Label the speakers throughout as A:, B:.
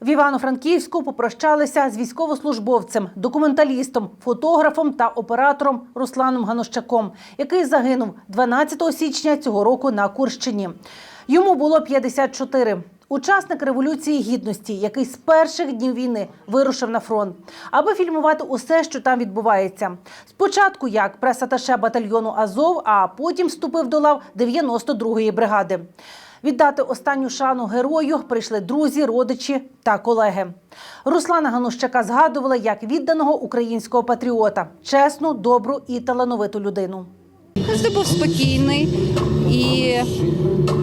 A: В Івано-Франківську попрощалися з військовослужбовцем, документалістом, фотографом та оператором Русланом Ганощаком, який загинув 12 січня цього року на Курщині. Йому було 54. Учасник революції гідності, який з перших днів війни вирушив на фронт, аби фільмувати усе, що там відбувається. Спочатку як пресаташе батальйону Азов, а потім вступив до лав 92-ї бригади. Віддати останню шану герою прийшли друзі, родичі та колеги. Руслана Ганущака згадувала як відданого українського патріота, чесну, добру і талановиту людину.
B: Завжди був спокійний і.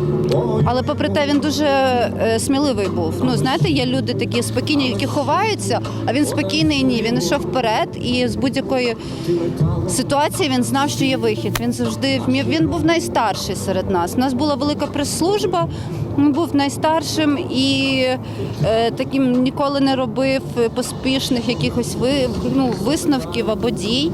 B: Але попри те, він дуже е, сміливий був. Ну, знаєте, є люди такі спокійні, які ховаються, а він спокійний ні. Він йшов вперед і з будь-якої ситуації він знав, що є вихід. Він завжди вмів. Він був найстарший серед нас. У нас була велика прес-служба. Він був найстаршим і е, таким ніколи не робив поспішних якихось ви, ну, висновків або дій.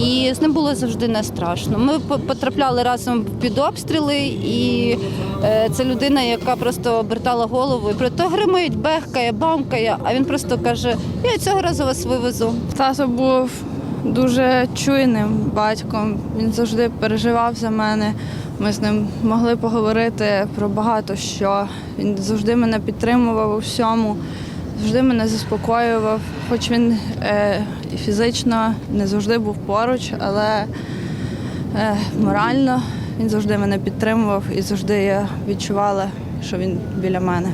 B: І з ним було завжди не страшно. Ми потрапляли разом під обстріли, і е, це людина, яка просто обертала голову і про то гримить, бехкає, бамкає. А він просто каже: я цього разу вас вивезу.
C: Тато був дуже чуйним батьком. Він завжди переживав за мене. Ми з ним могли поговорити про багато що. Він завжди мене підтримував у всьому, завжди мене заспокоював, хоч він е, і фізично не завжди був поруч, але е, морально він завжди мене підтримував і завжди я відчувала, що він біля мене.